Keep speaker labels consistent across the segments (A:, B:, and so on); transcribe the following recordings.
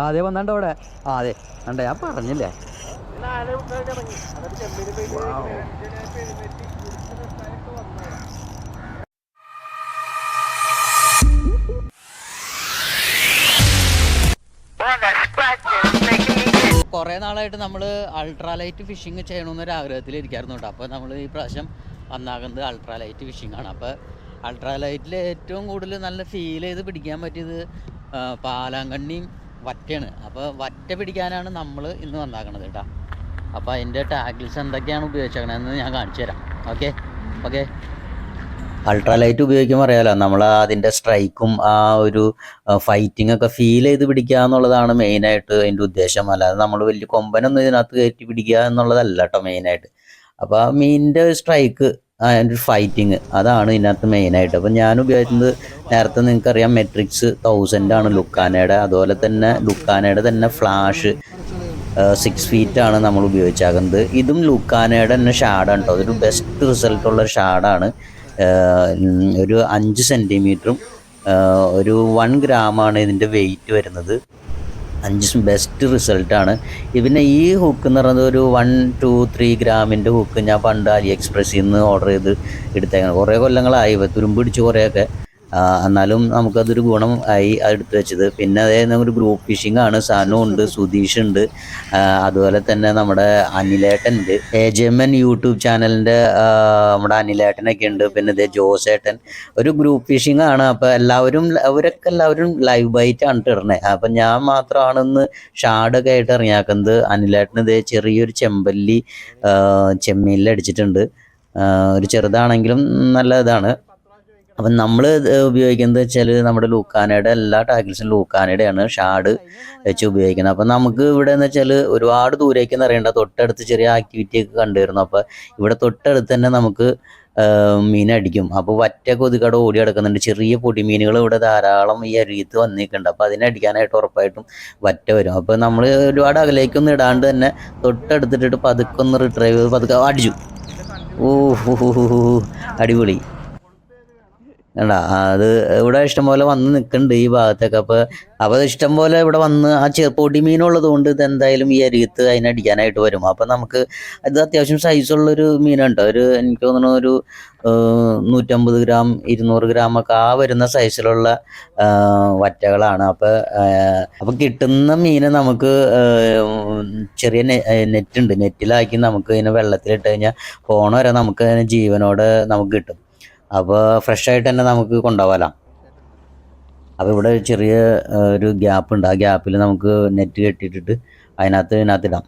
A: അതെ വന്നണ്ട അവിടെ ആ അതെ വേണ്ട ഞാൻ പറഞ്ഞില്ലേ നാളായിട്ട് നമ്മൾ അൾട്രാലൈറ്റ് ഫിഷിങ് ചെയ്യണമെന്നൊരു ആഗ്രഹത്തിലിരിക്കായിരുന്നു കേട്ടോ. അപ്പോൾ നമ്മൾ ഈ പ്രാവശ്യം വന്നാകുന്നത് അൾട്രാലൈറ്റ് ഫിഷിംഗ് ആണ്. അപ്പോൾ അൾട്രാലൈറ്റിൽ ഏറ്റവും കൂടുതൽ നല്ല ഫീൽ ചെയ്ത് പിടിക്കാൻ പറ്റിയത് പാലാങ്കണ്ണിയും വറ്റയാണ്. അപ്പോൾ വറ്റ പിടിക്കാനാണ് നമ്മൾ ഇന്ന് വന്നാക്കണത് കേട്ടോ. അപ്പോൾ അതിന്റെ ടാഗിൽസ് എന്തൊക്കെയാണ് ഉപയോഗിച്ചേക്കണതെന്ന് ഞാൻ കാണിച്ചു തരാം ഓക്കെ ഓക്കെ അൾട്രാലൈറ്റ് ഉപയോഗിക്കുമ്പോൾ അറിയാലോ നമ്മൾ അതിന്റെ സ്ട്രൈക്കും ആ ഒരു ഫൈറ്റിംഗ് ഒക്കെ ഫീൽ ചെയ്ത് പിടിക്കുക എന്നുള്ളതാണ് മെയിനായിട്ട് അതിന്റെ ഉദ്ദേശം. അല്ലാതെ നമ്മൾ വലിയ കൊമ്പനൊന്നും ഇതിനകത്ത് കയറ്റി പിടിക്കുക എന്നുള്ളതല്ല കേട്ടോ മെയിനായിട്ട് അപ്പോൾ ആ മീനിന്റെ സ്ട്രൈക്ക് അതിന്റെ ഫൈറ്റിങ് അതാണ് ഇതിനകത്ത് മെയിനായിട്ട് അപ്പം ഞാൻ ഉപയോഗിക്കുന്നത് നേരത്തെ നിങ്ങൾക്കറിയാം മെട്രിക്സ് തൗസൻഡ് ആണ് ലുക്കാനയുടെ അതുപോലെ തന്നെ ലുക്കാനയുടെ തന്നെ ഫ്ലാഷ് സിക്സ് ഫീറ്റ് ആണ് നമ്മൾ ഉപയോഗിച്ചാകുന്നത് ഇതും ലുക്കാനയുടെ തന്നെ ഷാഡാണ് കേട്ടോ അതൊരു ബെസ്റ്റ് റിസൾട്ടുള്ള ഷാഡാണ് ഒരു അഞ്ച് സെന്റിമീറ്ററും ഒരു വൺ ഗ്രാമാണ് ഇതിന്റെ വെയിറ്റ് വരുന്നത്. അഞ്ച് ബെസ്റ്റ് റിസൾട്ടാണ് പിന്നെ ഈ ഹുക്ക് എന്ന് പറയുന്നത് ഒരു വൺ ടു ത്രീ ഗ്രാമിന്റെ ഹുക്ക് ഞാൻ പണ്ട് അലി എക്സ്പ്രസ്സിൽ നിന്ന് ഓർഡർ ചെയ്ത് എടുത്തേക്കാണ്. കുറേ കൊല്ലങ്ങളായി. തുരുമ്പ് പിടിച്ച് കുറേയൊക്കെ എന്നാലും നമുക്കതൊരു ഗുണം ആയി എടുത്തു വെച്ചത്. പിന്നെ അതേ ഒരു ഗ്രൂപ്പ് ഫിഷിംഗ് ആണ്. സാനു ഉണ്ട് സുധീഷ് ഉണ്ട്. അതുപോലെ തന്നെ നമ്മുടെ അനിലേട്ടൻ ഉണ്ട്. A J M N YouTube ചാനലിന്റെ നമ്മുടെ അനിലേട്ടനൊക്കെ ഉണ്ട്. പിന്നെ ഇതേ ജോസേട്ടൻ. ഒരു ഗ്രൂപ്പ് ഫിഷിംഗ് ആണ്. അപ്പോൾ എല്ലാവരും അവരൊക്കെ എല്ലാവരും ലൈവ് ബൈറ്റ് ആണ് ഇടണേ അപ്പം ഞാൻ മാത്രമാണെന്ന് ഷാഡൊക്കെ ആയിട്ട് ഇറങ്ങിയാക്കുന്നത്. അനിലേട്ടൻ ഇതേ ചെറിയൊരു ചെമ്പല്ലി ചെമ്മീനിൽ അടിച്ചിട്ടുണ്ട്. ഒരു ചെറുതാണെങ്കിലും നല്ല ഇതാണ്. അപ്പം നമ്മൾ ഉപയോഗിക്കുന്നത് വെച്ചാൽ നമ്മുടെ ലൂക്കാനയുടെ എല്ലാ ടാക്കിൽസും ലൂക്കാനയുടെയാണ് ഷാഡ് വെച്ച് ഉപയോഗിക്കുന്നത്. അപ്പം നമുക്ക് ഇവിടെ എന്ന് വെച്ചാൽ ഒരുപാട് ദൂരേക്ക് അറിയണ്ട തൊട്ടടുത്ത് ചെറിയ ആക്ടിവിറ്റി ഒക്കെ കണ്ടുവരുന്നു. അപ്പോൾ ഇവിടെ തൊട്ടടുത്ത് തന്നെ നമുക്ക് മീനടിക്കും അപ്പോൾ വറ്റ കൊതുകട ഓടി കിടക്കുന്നുണ്ട് ചെറിയ പൊടിമീനുകൾ ഇവിടെ ധാരാളം ഈ അരിയത്ത് വന്നിട്ടുണ്ട് അപ്പോൾ അതിനെ അടിക്കാനായിട്ട് ഉറപ്പായിട്ടും വറ്റ വരും. അപ്പോൾ നമ്മൾ ഒരുപാട് അകലേക്കൊന്നും ഇടാണ്ട് തന്നെ തൊട്ടടുത്തിട്ടിട്ട് പതുക്കൊന്ന് റിട്രൈവ് പതുക്കെ അടിച്ചു. ഓ. അടിപൊളി. കണ്ടാ അത് ഇവിടെ ഇഷ്ടംപോലെ വന്ന് നിൽക്കുന്നുണ്ട് ഈ ഭാഗത്തൊക്കെ. അപ്പോൾ അപ്പോൾ ഇഷ്ടം പോലെ ഇവിടെ വന്ന് ആ ചെ പൊടി മീനുള്ളത് കൊണ്ട് ഇത് എന്തായാലും ഈ അരികത്ത് അതിനടിക്കാനായിട്ട് വരും. അപ്പോൾ നമുക്ക് ഇത് അത്യാവശ്യം സൈസുള്ളൊരു മീനുണ്ട് ഒരു എനിക്ക് തോന്നുന്നു ഒരു നൂറ്റമ്പത് ഗ്രാം ഇരുന്നൂറ് ഗ്രാം ഒക്കെ ആ വരുന്ന സൈസിലുള്ള വറ്റകളാണ്. അപ്പോൾ അപ്പോൾ കിട്ടുന്ന മീന് നമുക്ക് ചെറിയ നെറ്റ് ഉണ്ട്. നെറ്റിലാക്കി നമുക്ക് ഇതിനെ വെള്ളത്തിലിട്ട് കഴിഞ്ഞാൽ പോണ വരെ നമുക്ക് ജീവനോടെ നമുക്ക് കിട്ടും. അപ്പോൾ ഫ്രഷ് ആയിട്ട് തന്നെ നമുക്ക് കൊണ്ടുപോകാമല്ലോ അപ്പോൾ ഇവിടെ ചെറിയ ഒരു ഗ്യാപ്പ് ഉണ്ട്. ആ ഗ്യാപ്പിൽ നമുക്ക് നെറ്റ് കെട്ടിയിട്ടിട്ട് അതിനകത്ത് ഇതിനകത്ത് ഇടാം.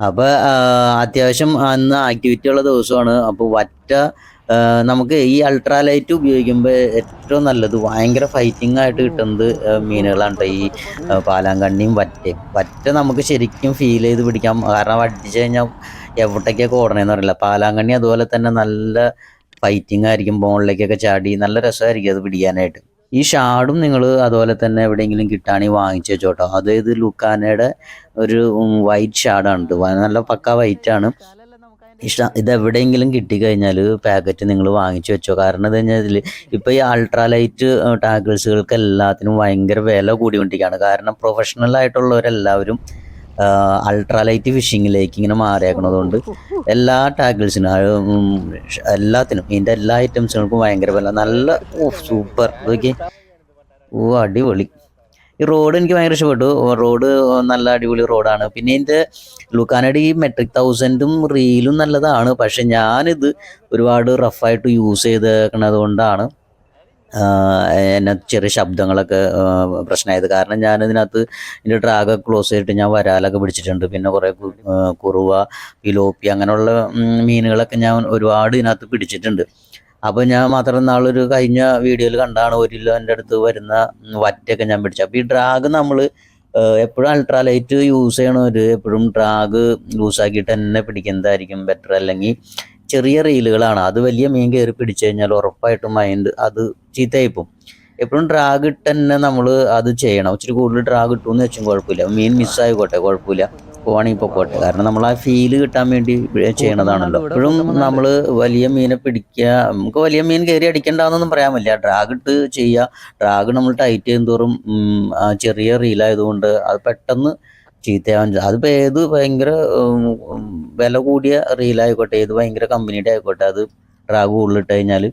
A: അപ്പോൾ അത്യാവശ്യം അന്ന് ആക്ടിവിറ്റി ഉള്ള ദിവസമാണ്. അപ്പോൾ വറ്റ നമുക്ക് ഈ അൾട്രാ ലൈറ്റ് ഉപയോഗിക്കുമ്പോൾ ഏറ്റവും നല്ലത് ഭയങ്കര ഫൈറ്റിംഗ് ആയിട്ട് കിട്ടുന്നത് മീനുകളാണ് ഈ പാലാങ്കണ്ണിയും വറ്റയും വറ്റ നമുക്ക് ശരിക്കും ഫീൽ ചെയ്ത് പിടിക്കാം. കാരണം വട്ടിച്ച് കഴിഞ്ഞാൽ എവിടേക്കൊക്കെ ഓടണമെന്ന് അറിയില്ല. പാലാങ്കണ്ണി അതുപോലെ തന്നെ നല്ല ഫൈറ്റിംഗ് ആയിരിക്കും ബോണിലേക്കൊക്കെ ചാടി നല്ല രസമായിരിക്കും അത് പിടിക്കാനായിട്ട്. ഈ ഷാഡും നിങ്ങൾ അതുപോലെ തന്നെ എവിടെയെങ്കിലും കിട്ടുകയാണെങ്കിൽ വാങ്ങിച്ചു വെച്ചോട്ടോ. അതായത് ലുക്കാനയുടെ ഒരു വൈറ്റ് ഷാഡാണ് നല്ല പക്ക വൈറ്റ് ആണ്. ഇഷ്ട ഇത് എവിടെയെങ്കിലും കിട്ടിക്കഴിഞ്ഞാൽ പാക്കറ്റ് നിങ്ങൾ വാങ്ങിച്ചു വെച്ചോ. കാരണം എന്താ കഴിഞ്ഞാൽ ഇപ്പോൾ ഈ അൾട്രാലൈറ്റ് ടാഗിൾസുകൾക്ക് എല്ലാത്തിനും ഭയങ്കര വില കൂടിക്കൊണ്ടിരിക്കുകയാണ്. കാരണം പ്രൊഫഷണൽ ആയിട്ടുള്ളവരെല്ലാവരും അൾട്രാലൈറ്റ് ഫിഷിങ്ങിലേക്ക് ഇങ്ങനെ മാറിയാക്കണതുകൊണ്ട് എല്ലാ ടാഗിൾസിനും എല്ലാത്തിനും ഇതിന്റെ എല്ലാ ഐറ്റംസുകൾക്കും ഭയങ്കര വില. നല്ല സൂപ്പർ ഓക്കെ ഓ അടിപൊളി. ഈ റോഡ് എനിക്ക് ഭയങ്കര ഇഷ്ടപ്പെട്ടു. റോഡ് നല്ല അടിപൊളി റോഡാണ് പിന്നെ ഇതിന്റെ ലുക്കാനടി മെട്രിക് തൗസൻഡും റീലും നല്ലതാണ്. പക്ഷെ ഞാനിത് ഒരുപാട് റഫായിട്ട് യൂസ് ചെയ്തേക്കണത് കൊണ്ടാണ് എന്നെ ചെറിയ ശബ്ദങ്ങളൊക്കെ പ്രശ്നമായത്. കാരണം ഞാൻ ഇതിനകത്ത് ഇതിന്റെ ഡ്രാഗ് ക്ലോസ് ചെയ്തിട്ട് ഞാൻ വരാലൊക്കെ പിടിച്ചിട്ടുണ്ട്. പിന്നെ കുറേ കുറുവ ഇലോപ്പി അങ്ങനെയുള്ള മീനുകളൊക്കെ ഞാൻ ഒരുപാട് ഇതിനകത്ത് പിടിച്ചിട്ടുണ്ട്. അപ്പോൾ ഞാൻ മാത്രം നാളൊരു കഴിഞ്ഞ വീഡിയോയിൽ കണ്ടാണ് ഒരു കിലോന്റെ അടുത്ത് വരുന്ന വറ്റയൊക്കെ ഞാൻ പിടിച്ചത്. അപ്പോൾ ഈ ഡ്രാഗ് നമ്മൾ എപ്പോഴും അൾട്രാലൈറ്റ് യൂസ് ചെയ്യണവർ എപ്പോഴും ഡ്രാഗ് യൂസ് ആക്കിയിട്ട് തന്നെ പിടിക്കുന്നതായിരിക്കും ബെറ്റർ അല്ലെങ്കിൽ ചെറിയ റീലുകളാണ്. അത് വലിയ മീൻ കയറി പിടിച്ചു കഴിഞ്ഞാൽ ഉറപ്പായിട്ടും മൈൻഡ് അത് ചീത്തയായിപ്പോവും. എപ്പോഴും ഡ്രാഗ് ഇട്ട് തന്നെ നമ്മൾ അത് ചെയ്യണം. ഇച്ചിരി കൂടുതൽ ഡ്രാഗ് ഇട്ടു എന്ന് വെച്ചും കുഴപ്പമില്ല. മീൻ മിസ്സായിക്കോട്ടെ കുഴപ്പമില്ല. പോവാണെങ്കിൽ പൊക്കോട്ടെ. കാരണം നമ്മൾ ആ ഫീൽ കിട്ടാൻ വേണ്ടി ചെയ്യണതാണല്ലോ. എപ്പോഴും നമ്മൾ വലിയ മീനെ പിടിക്കുക നമുക്ക് വലിയ മീൻ കയറി അടിക്കണ്ടെന്നൊന്നും പറയാൻ പറ്റില്ല. ഡ്രാഗ് ഇട്ട് ചെയ്യുക. ഡ്രാഗ് നമ്മൾ ടൈറ്റ് ചെയ്യും തോറും ആ ചെറിയ റീലായതുകൊണ്ട് അത് പെട്ടെന്ന് ചീത്തയാവാൻ അതിപ്പോൾ ഏത് ഭയങ്കര വില കൂടിയ റീലായിക്കോട്ടെ ഏത് ഭയങ്കര കമ്പനിയുടെ ആയിക്കോട്ടെ അത് ഡ്രാഗ് ഉള്ളിട്ട് കഴിഞ്ഞാൽ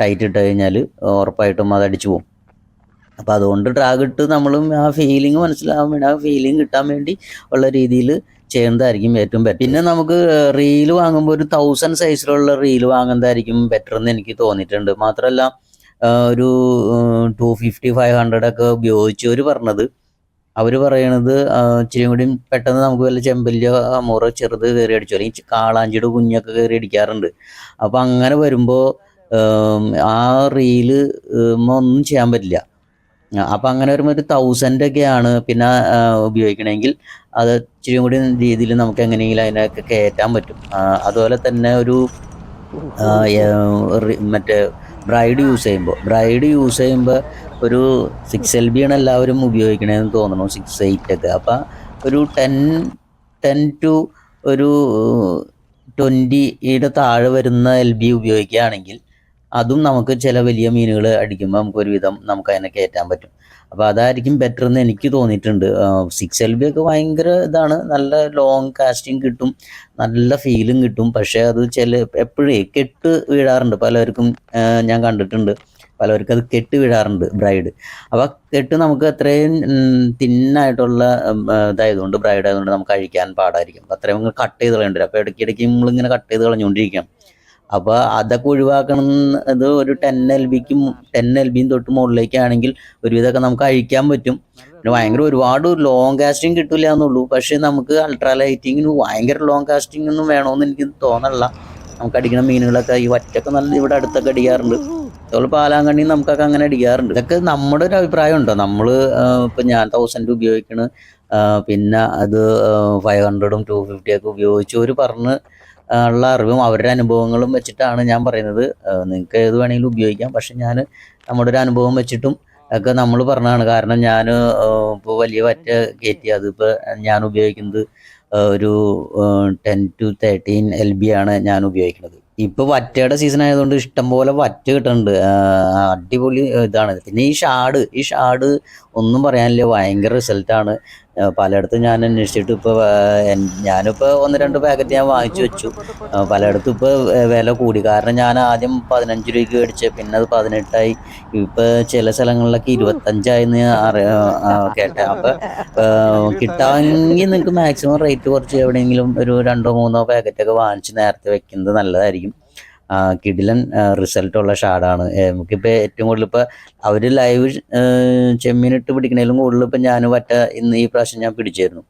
A: ടൈറ്റ് ഇട്ട് കഴിഞ്ഞാൽ ഉറപ്പായിട്ടും അത് അടിച്ചു പോകും. അപ്പോൾ അതുകൊണ്ട് ഡ്രാഗ് ഇട്ട് നമ്മളും ആ ഫീലിംഗ് മനസ്സിലാവാൻ വേണ്ടി ആ ഫീലിംഗ് കിട്ടാൻ വേണ്ടി ഉള്ള രീതിയിൽ ചെയ്യുന്നതായിരിക്കും ഏറ്റവും ബെറ്റർ പിന്നെ നമുക്ക് റീൽ വാങ്ങുമ്പോൾ ഒരു തൗസൻഡ് സൈസിലുള്ള റീൽ വാങ്ങുന്നതായിരിക്കും ബെറ്റർ എന്ന് എനിക്ക് തോന്നിയിട്ടുണ്ട്. മാത്രമല്ല ഒരു ടു ഫിഫ്റ്റി ഫൈവ് ഹൺഡ്രഡ് ഒക്കെ ഉപയോഗിച്ചവർ പറഞ്ഞത് അവർ പറയണത് ഇച്ചിരി കൂടി പെട്ടെന്ന് നമുക്ക് വല്ല ചെമ്പല്ലിയോ അമൂറോ ചെറുത് കയറി അടിച്ചു. അല്ലെങ്കിൽ കാളാഞ്ചിയുടെ കുഞ്ഞൊക്കെ കയറി അടിക്കാറുണ്ട്. അപ്പോൾ അങ്ങനെ വരുമ്പോൾ ആ റീൽ ഒന്നും ചെയ്യാൻ പറ്റില്ല. അപ്പം അങ്ങനെ വരുമ്പോൾ ഒരു തൗസൻഡ് ഒക്കെയാണ് പിന്നെ ഉപയോഗിക്കണമെങ്കിൽ അത് ഇച്ചിരി കൂടി രീതിയിൽ നമുക്ക് എങ്ങനെയെങ്കിലും അതിനൊക്കെ കയറ്റാൻ പറ്റും. അതുപോലെ തന്നെ ഒരു മറ്റേ ബ്രൈഡ് യൂസ് ചെയ്യുമ്പോൾ ബ്രൈഡ് യൂസ് ചെയ്യുമ്പോൾ ഒരു സിക്സ് എൽ ബി ആണ് എല്ലാവരും ഉപയോഗിക്കണതെന്ന് തോന്നുന്നു സിക്സ് എയ്റ്റ് ഒക്കെ. അപ്പം ഒരു ടെൻ ടെൻ ടു ഒരു ട്വന്റിയുടെ താഴെ വരുന്ന എൽ ബി ഉപയോഗിക്കുകയാണെങ്കിൽ അതും നമുക്ക് ചില വലിയ മീനുകൾ അടിക്കുമ്പോൾ നമുക്കൊരുവിധം നമുക്ക് അതിനെ കയറ്റാൻ പറ്റും. അപ്പോൾ അതായിരിക്കും ബെറ്റർ എന്ന് എനിക്ക് തോന്നിയിട്ടുണ്ട്. സിക്സ് എൽ ബി ഒക്കെ ഭയങ്കര ഇതാണ്. നല്ല ലോങ് കാസ്റ്റിംഗ് കിട്ടും. നല്ല ഫീലും കിട്ടും. പക്ഷേ അത് ചില എപ്പോഴേ കെട്ട് വീഴാറുണ്ട്. പലർക്കും ഞാൻ കണ്ടിട്ടുണ്ട്. പലർക്കും അത് കെട്ട് വീഴാറുണ്ട് ബ്രൈഡ് അപ്പോൾ കെട്ട് നമുക്ക് അത്രയും തിന്നായിട്ടുള്ള ഇതായതുകൊണ്ട് ബ്രൈഡ് ആയതുകൊണ്ട് നമുക്ക് അഴിക്കാൻ പാടായിരിക്കും. അത്രയും കട്ട് ചെയ്ത് കളയേണ്ടി വരും. അപ്പോൾ ഇടയ്ക്കിടയ്ക്ക് നമ്മളിങ്ങനെ കട്ട് ചെയ്ത് കളഞ്ഞുകൊണ്ടിരിക്കണം അപ്പോൾ അതൊക്കെ ഒഴിവാക്കണം അത് ഒരു ടെൻ എൽ ബിക്കും ടെൻ എൽ ബിയും തൊട്ട് മുകളിലേക്കാണെങ്കിൽ ഒരുവിധമൊക്കെ നമുക്ക് അഴിക്കാൻ പറ്റും. പിന്നെ ഭയങ്കര ഒരുപാട് ലോങ് കാസ്റ്റിംഗ് കിട്ടില്ല എന്നുള്ളൂ. പക്ഷേ നമുക്ക് അൾട്രാ ലൈറ്റിങ്ങിന് ഭയങ്കര ലോങ് കാസ്റ്റിംഗ് ഒന്നും വേണമെന്ന് എനിക്ക് തോന്നണില്ല. നമുക്ക് അടിക്കുന്ന മീനുകളൊക്കെ ഈ വറ്റൊക്കെ നല്ല ഇവിടെ അടുത്തൊക്കെ അടിക്കാറുണ്ട്. അതുപോലെ പാലാങ്കണ്ണി നമുക്കൊക്കെ അങ്ങനെ അടിക്കാറുണ്ട്. ഇതൊക്കെ നമ്മുടെ ഒരു അഭിപ്രായം ഉണ്ടോ? നമ്മൾ ഇപ്പം ഞാൻ തൗസൻഡ് ഉപയോഗിക്കണ്. പിന്നെ അത് ഫൈവ് ഹൺഡ്രഡും ടു ഫിഫ്റ്റിയൊക്കെ ഉപയോഗിച്ചവർ പറഞ്ഞ് ഉള്ള അറിവും അവരുടെ അനുഭവങ്ങളും വെച്ചിട്ടാണ് ഞാൻ പറയുന്നത്. നിങ്ങൾക്ക് ഏത് വേണമെങ്കിലും ഉപയോഗിക്കാം. പക്ഷെ ഞാൻ നമ്മുടെ ഒരു അനുഭവം വെച്ചിട്ടും ഒക്കെ നമ്മൾ പറഞ്ഞതാണ്. കാരണം ഞാൻ ഇപ്പോൾ വലിയ വറ്റ കയറ്റി. അതിപ്പോൾ ഞാൻ ഉപയോഗിക്കുന്നത് ഒരു ten two thirteen L B ആണ് ഞാൻ ഉപയോഗിക്കുന്നത്. ഇപ്പോൾ വറ്റയുടെ സീസൺ ആയതുകൊണ്ട് ഇഷ്ടംപോലെ വറ്റ കിട്ടുന്നുണ്ട്. അടിപൊളി ഇതാണ്. പിന്നെ ഈ ഷാഡ് ഈ ഷാഡ് ഒന്നും പറയാനില്ല. ഭയങ്കര റിസൾട്ടാണ്. പലയിടത്തും ഞാൻ അന്വേഷിച്ചിട്ട് ഇപ്പോൾ ഞാനിപ്പോൾ ഒന്ന് രണ്ട് പാക്കറ്റ് ഞാൻ വാങ്ങിച്ചു വെച്ചു. പലയിടത്തും ഇപ്പോൾ വില കൂടി. കാരണം ഞാൻ ആദ്യം പതിനഞ്ച് രൂപയ്ക്ക് മേടിച്ച്. പിന്നെ അത് പതിനെട്ടായി. ഇപ്പോൾ ചില സ്ഥലങ്ങളിലൊക്കെ ഇരുപത്തഞ്ചായിന്ന് കേട്ടെ. അപ്പം കിട്ടാമെങ്കിൽ നിങ്ങൾക്ക് മാക്സിമം റേറ്റ് കുറച്ച് എവിടെയെങ്കിലും ഒരു രണ്ടോ മൂന്നോ പാക്കറ്റൊക്കെ വാങ്ങിച്ച് നേരത്തെ വെക്കുന്നത് നല്ലതായിരിക്കും. കിടിലൻ റിസൾട്ടുള്ള ഷാഡാണ്. നമുക്കിപ്പോൾ ഏറ്റവും കൂടുതൽ ഇപ്പോൾ അവർ ലൈവ് ചെമ്മീനിട്ട് പിടിക്കണേലും കൂടുതൽ ഇപ്പം ഞാൻ വറ്റ ഇന്ന് ഈ പ്രാവശ്യം ഞാൻ പിടിച്ചായിരുന്നു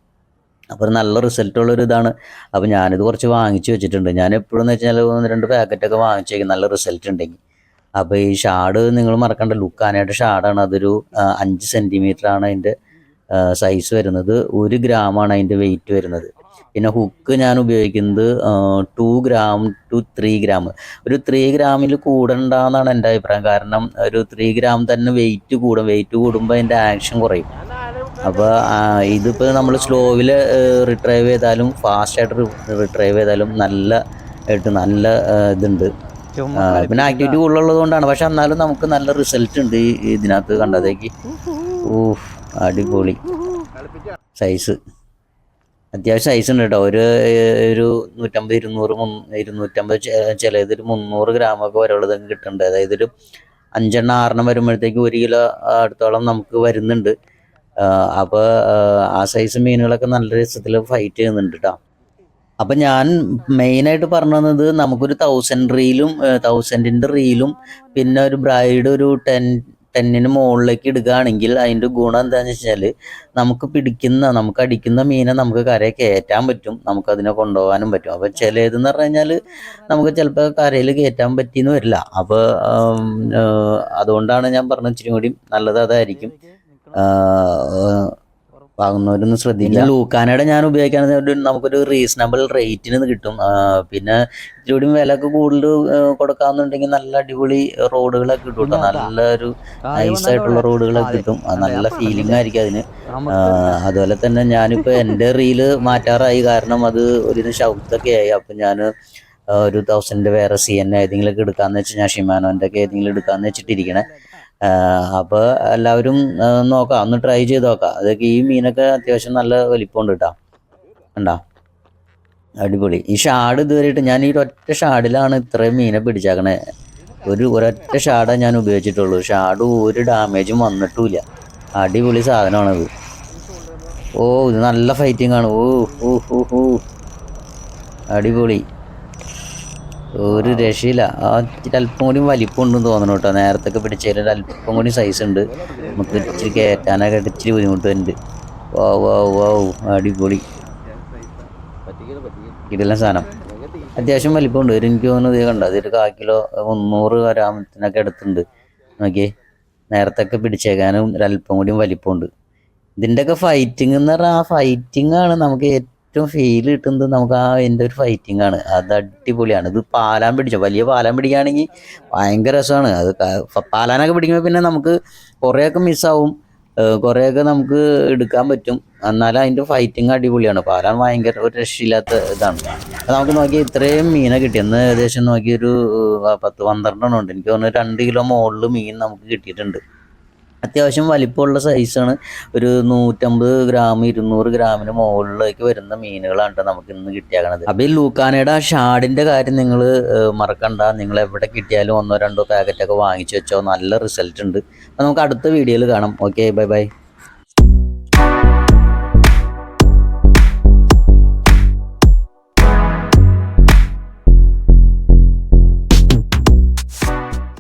A: അപ്പോൾ ഒരു നല്ല റിസൾട്ടുള്ളൊരു ഇതാണ്. അപ്പോൾ ഞാനിത് കുറച്ച് വാങ്ങിച്ച് വെച്ചിട്ടുണ്ട്. ഞാൻ എപ്പോഴും എന്ന് വെച്ചാൽ ഒന്ന് രണ്ട് പാക്കറ്റൊക്കെ വാങ്ങിച്ചേക്കും നല്ല റിസൾട്ട് ഉണ്ടെങ്കിൽ അപ്പോൾ ഈ ഷാഡ് നിങ്ങൾ മറക്കണ്ട. ലുക്കാനായിട്ട് ഷാഡാണ്. അതൊരു അഞ്ച് സെന്റിമീറ്ററാണ് അതിന്റെ സൈസ് വരുന്നത്. ഒരു ഗ്രാമാണ് അതിന്റെ വെയിറ്റ് വരുന്നത്. പിന്നെ ഹുക്ക് ഞാൻ ഉപയോഗിക്കുന്നത് two gram two three gram ഒരു ത്രീ ഗ്രാമിൽ കൂടണ്ടെന്നാണ് എന്റെ അഭിപ്രായം. കാരണം ഒരു ത്രീ ഗ്രാം തന്നെ വെയിറ്റ് കൂടും. വെയിറ്റ് കൂടുമ്പോൾ അതിന്റെ ആക്ഷൻ കുറയും. അപ്പോൾ ഇതിപ്പോൾ നമ്മൾ സ്ലോവിൽ റിട്രൈവ് ചെയ്താലും ഫാസ്റ്റായിട്ട് റിട്രൈവ് ചെയ്താലും നല്ല ആയിട്ട് നല്ല ഇതുണ്ട്. പിന്നെ ആക്ടിവിറ്റി കൂടുതലുള്ളത് കൊണ്ടാണ്. പക്ഷെ എന്നാലും നമുക്ക് നല്ല റിസൾട്ട് ഉണ്ട് ഈ ഇതിനകത്ത് കണ്ടതേക്ക്. ഊഫ് അടിപൊളി. സൈസ് അത്യാവശ്യം സൈസ് ഉണ്ട് കേട്ടോ. ഒരു ഒരു നൂറ്റമ്പത് ഇരുന്നൂറ് മുന്നൂ ഇരുന്നൂറ്റമ്പത് ചിലതിൽ മുന്നൂറ് ഗ്രാമൊക്കെ വരെയുള്ളത് കിട്ടുന്നുണ്ട് അതായത് ഒരു അഞ്ചെണ്ണം ആറെണ്ണം വരുമ്പോഴത്തേക്ക് ഒരു കിലോ അടുത്തോളം നമുക്ക് വരുന്നുണ്ട്. അപ്പോൾ ആ സൈസ് മീനുകളൊക്കെ നല്ല രസത്തിൽ ഫൈറ്റ് ചെയ്യുന്നുണ്ട് കേട്ടോ അപ്പം ഞാൻ മെയിനായിട്ട് പറഞ്ഞു തന്നത് നമുക്കൊരു തൗസൻഡ് റീലും തൗസൻഡിന്റെ റീലും പിന്നെ ഒരു ബ്രൈഡ് ഒരു ടെൻ ടെന്നിന് മുകളിലേക്ക് ഇടുകയാണെങ്കിൽ അതിന്റെ ഗുണം എന്താണെന്ന് വെച്ചാൽ നമുക്ക് പിടിക്കുന്ന നമുക്ക് അടിക്കുന്ന മീനെ നമുക്ക് കരയെ കയറ്റാൻ പറ്റും. നമുക്കതിനെ കൊണ്ടുപോകാനും പറ്റും. അപ്പോൾ ചിലതെന്ന് പറഞ്ഞു കഴിഞ്ഞാൽ നമുക്ക് ചിലപ്പോൾ കരയിൽ കയറ്റാൻ പറ്റിയെന്ന് വരില്ല. അപ്പോൾ അതുകൊണ്ടാണ് ഞാൻ പറഞ്ഞത് ഇച്ചിരി കൂടി നല്ലത് അതായിരിക്കും. വാങ്ങുന്നവരൊന്ന് ശ്രദ്ധിക്കുക ലൂക്കാനയുടെ ഞാൻ ഉപയോഗിക്കുകയാണെങ്കിൽ ഒരു നമുക്കൊരു റീസണബിൾ റേറ്റിന് കിട്ടും. പിന്നെ ഇതിലൂടെ വില ഒക്കെ കൂടുതൽ കൊടുക്കാന്നുണ്ടെങ്കിൽ നല്ല അടിപൊളി റോഡുകളൊക്കെ കിട്ടും കേട്ടോ. നല്ലൊരു നൈസ് ആയിട്ടുള്ള റോഡുകളൊക്കെ കിട്ടും. നല്ല ഫീലിംഗ് ആയിരിക്കും അതിന്. അതുപോലെ തന്നെ ഞാനിപ്പോൾ എന്റെ റീൽ മാറ്റാറായി കാരണം അത് ഒരു ഷൗത്തൊക്കെ ആയി. അപ്പം ഞാൻ ഒരു തൗസൻഡ് വേറെ സി എൻ ഏതെങ്കിലും ഒക്കെ എടുക്കാന്ന് വെച്ച് ഞാൻ ഷിമാനോന്റെ ഒക്കെ ഏതെങ്കിലും എടുക്കാന്ന് വെച്ചിട്ടിരിക്കണേ. അപ്പോൾ എല്ലാവരും നോക്കാം. ഒന്ന് ട്രൈ ചെയ്ത് നോക്കാം. അതൊക്കെ ഈ മീനൊക്കെ അത്യാവശ്യം നല്ല വലിപ്പമുണ്ട് കേട്ടോ കണ്ടാ? അടിപൊളി. ഈ ഷാഡ് ഇതുവരെയായിട്ട് ഞാൻ ഈ ഒറ്റ ഷാഡിലാണ് ഇത്രയും മീനെ പിടിച്ചേക്കണേ. ഒരു ഒരൊറ്റ ഷാഡാ ഞാൻ ഉപയോഗിച്ചിട്ടുള്ളൂ. ഷാഡ് ഒരു ഡാമേജും വന്നിട്ടുമില്ല അടിപൊളി സാധനമാണത്. ഓ ഇത് നല്ല ഫൈറ്റിംഗ് ആണ്. ഓ ഓ ഓ ഓ അടിപൊളി. ഒരു രക്ഷയില്ല. ആ ഇച്ചിരി അല്പം കൂടി വലിപ്പം ഉണ്ടെന്ന് തോന്നണം കേട്ടോ നേരത്തെ ഒക്കെ പിടിച്ചതിൽ അല്പം കൂടി സൈസ് ഉണ്ട്. നമുക്ക് ഇച്ചിരി കയറ്റാനൊക്കെ ഇച്ചിരി ബുദ്ധിമുട്ട് ഉണ്ട് ഓ ഓ ഓ അടിപൊളി. ഇതെല്ലാം സാധനം. അത്യാവശ്യം വലിപ്പമുണ്ട്. ഒരു എനിക്ക് തോന്നുന്നു ഇത് കണ്ടോ? ഇതൊരു കാ കിലോ മുന്നൂറ് ഗ്രാമത്തിനൊക്കെ അടുത്തുണ്ട് നോക്കിയേ. നേരത്തെ ഒക്കെ പിടിച്ചേക്കാനും ഒരല്പം കൂടിയും വലിപ്പമുണ്ട്. ഇതിന്റെയൊക്കെ ഫൈറ്റിംഗ് എന്ന് പറഞ്ഞാൽ ആ ഫൈറ്റിംഗ് ആണ് നമുക്ക് ഏറ്റവും ഫീൽ കിട്ടുന്നത് നമുക്ക് ആ എന്റെ ഒരു ഫൈറ്റിംഗ് ആണ്. അത് അടിപൊളിയാണ്. ഇത് പാലാൻ പിടിച്ചോ വലിയ പാലാൻ പിടിക്കുകയാണെങ്കിൽ ഭയങ്കര രസമാണ്. അത് പാലാനൊക്കെ പിടിക്കുമ്പോൾ പിന്നെ നമുക്ക് കുറേയൊക്കെ മിസ്സാവും കുറേയൊക്കെ നമുക്ക് എടുക്കാൻ പറ്റും. എന്നാലും അതിന്റെ ഫൈറ്റിംഗ് അടിപൊളിയാണ്. പാലാൻ ഭയങ്കര ഒരു രക്ഷയില്ലാത്ത ഇതാണ്. നമുക്ക് നോക്കി ഇത്രയും മീനെ കിട്ടി. എന്ന് ഏകദേശം നോക്കി ഒരു ആ, പത്ത് പന്ത്രണ്ടെണ്ണം ഉണ്ട്. എനിക്ക് തോന്നുന്നു രണ്ട് കിലോ മുകളിൽ മീൻ നമുക്ക് കിട്ടിയിട്ടുണ്ട്. അത്യാവശ്യം വലിപ്പമുള്ള സൈസാണ് ഒരു നൂറ്റമ്പത് ഗ്രാം ഇരുന്നൂറ് ഗ്രാമിന് മുകളിലേക്ക് വരുന്ന മീനുകളാണ് കേട്ടോ നമുക്ക് ഇന്ന് കിട്ടിയാക്കണത്. അപ്പോൾ ഈ ലൂക്കാനയുടെ ആ ഷാഡിന്റെ കാര്യം നിങ്ങൾ മറക്കണ്ട. നിങ്ങൾ എവിടെ കിട്ടിയാലും ഒന്നോ രണ്ടോ പാക്കറ്റൊക്കെ വാങ്ങിച്ചു വെച്ചോ. നല്ല റിസൾട്ട് ഉണ്ട്. അപ്പോൾ നമുക്ക് അടുത്ത വീഡിയോയിൽ കാണാം. Okay bye bye